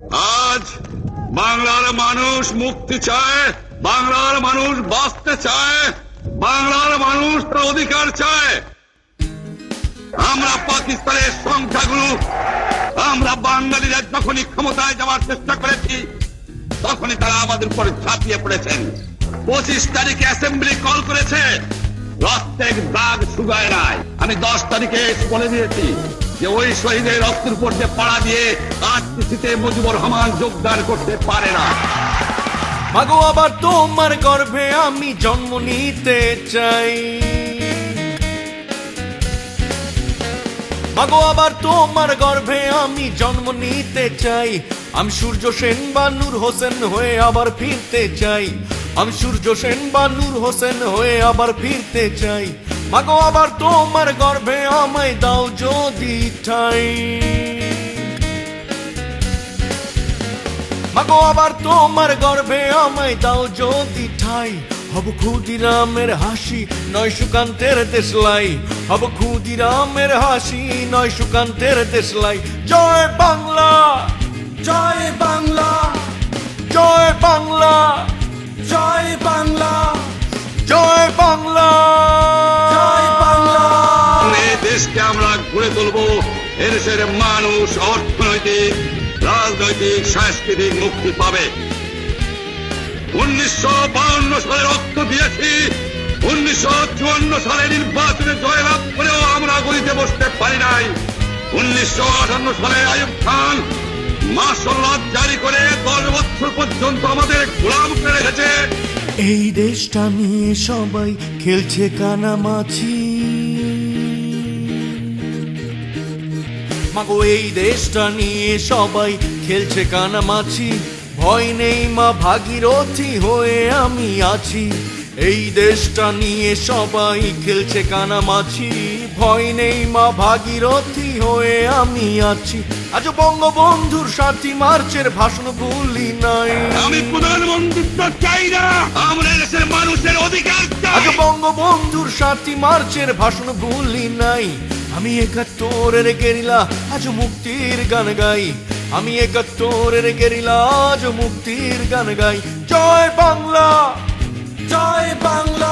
আজ বাংলার মানুষ মুক্তি চায়, বাংলার মানুষ বাঁচতে চায়, বাংলার মানুষ তার অধিকার চায়। আমরা পাকিস্তানের সংখ্যাগুরু, আমরা বাঙালিরা যখনই ক্ষমতায় যাওয়ার চেষ্টা করেছি, তখনই তারা আমাদের উপরে ঝাঁপিয়ে পড়েছেন। পঁচিশ তারিখে অ্যাসেম্বলি কল করেছে রক্তের দাগ শুকায় নাই। আমি দশ তারিখে বলে দিয়েছি যে ওই শহীদের রক্তের উপর যে পাড়া দিয়ে আটটিতে মুজিবুর রহমান যোগদান করতে পারে না। ভাগো আবার তোমার গর্ভে আমি জন্ম নিতে চাই। ভাগো আবার তোমার গর্ভে আমি জন্ম নিতে চাই। আমি সূর্য সেন বা নূর হোসেন হয়ে আবার ফিরতে চাই। আমি সূর্য সেন বা নূর হোসেন হয়ে আবার ফিরতে চাই। মাগো, আবার তোমার গর্ভে আমায় দাও যদি ঠাই। মাগো, আবার তোমার গর্ভে আমায় দাও যদি ঠাই। হব ক্ষুদিরামের হাসি, নয় সুকান্তের দেশলাই হব ক্ষুদিরামের হাসি, নয় সুকান্তের দেশলাই জয় বাংলা জয় বাংলা জয় বাংলা। গড়ে তুলবো এদেশের মানুষ অর্থনৈতিক, রাজনৈতিক, সাংস্কৃতিক মুক্তি পাবে। উনিশশো বাউন্ন সালে রক্ত দিয়েছি, উনিশশো চুয়ান্ন সালে নির্বাচনে জয়লাভ করেও আমরা গড়িতে বসতে পারি নাই। উনিশশো আটান্ন সালে আয়ুব খান মার্শাল জারি করে দশ বছর পর্যন্ত আমাদের গোলাম করে রেখেছে। এই দেশটা নিয়ে সবাই খেলছে কানামাছি। মাগো এই দেশটা নিয়ে সবাই খেলছে কানামাছি। ভয় নেই মা ভাগীরথী হয়ে আমি আছি। এই দেশটা নিয়ে সবাই খেলছে কানামাছি। ভয় নেই মা ভাগীরথী হয়ে আমি আছি। আজ বঙ্গবন্ধুর সাথী মার্চের ভাষণ ভুলি নাই। আমি প্রধানমন্ত্রিত্ব চাই না। আমরা দেশের মানুষের অধিকার আজ বঙ্গবন্ধুর সাতই মার্চের ভাষণ ভুলি নাই। আমি একাত্তরের গেরিলা, আজ মুক্তির গান গাই। আমি একাত্তরের গেরিলা, আজ মুক্তির গান গাই। জয় বাংলা! জয় বাংলা!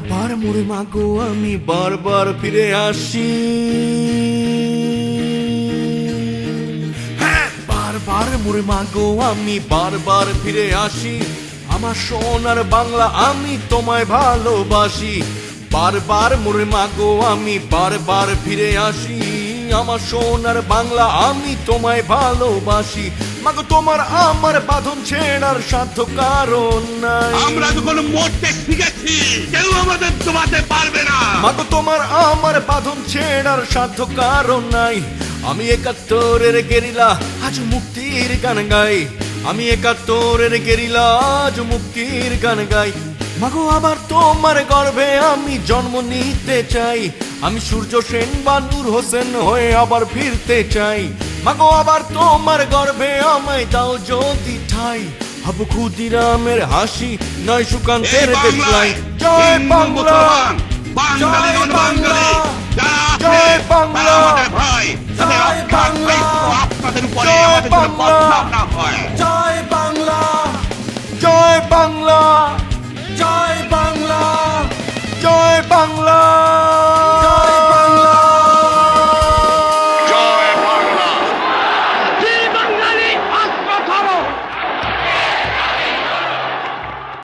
বারবার মোরে মাগো আমি বারবার ফিরে আসি। হ্যাঁ, বারবার মোরে মাগো আমি বারবার ফিরে আসি। আমার সোনার বাংলা আমি তোমায় ভালোবাসি। বারবার মোরে মাগো আমি বারবার ফিরে আসি। আমার সোনার বাংলা আমি তোমায় ভালোবাসি। মাগো তোমার আমার বাঁধন ছেড়ার সাধ্য কারণ নাই। আমরা যখন মরতে শিখেছি কেউ আমাদের দমাতে পারবে না। মাগো তোমার আমার বাঁধন ছেড়ার সাধ্য কারণ নাই। আমি একাত্তরের গেরিলা আজ মুক্তির গান গাই। আমি একাত্তরের গেরিলা আজ মুক্তির গান গাই। মাগো আবার তোমার গর্ভে আমি জন্ম নিতে চাই। আমি সূর্য সেন বা নূর হোসেন হয়ে আবার ফিরতে চাই। মাগো আবার তোমার গর্ভে আমায় দাও যদি ঠাই। হব ক্ষুদিরামের হাসি নয় সুকান্তের দেখলাই জয় বাংলা। বাঙালি জয় বাঙালি। জয় বাংলা! ভাই জয় বাংলা! আপনাদের উপরে আমাদের যেন বাংলা! বদনাম না জয় বাংলা জয় বাংলা জয় বাংলা। জয় বাংলা।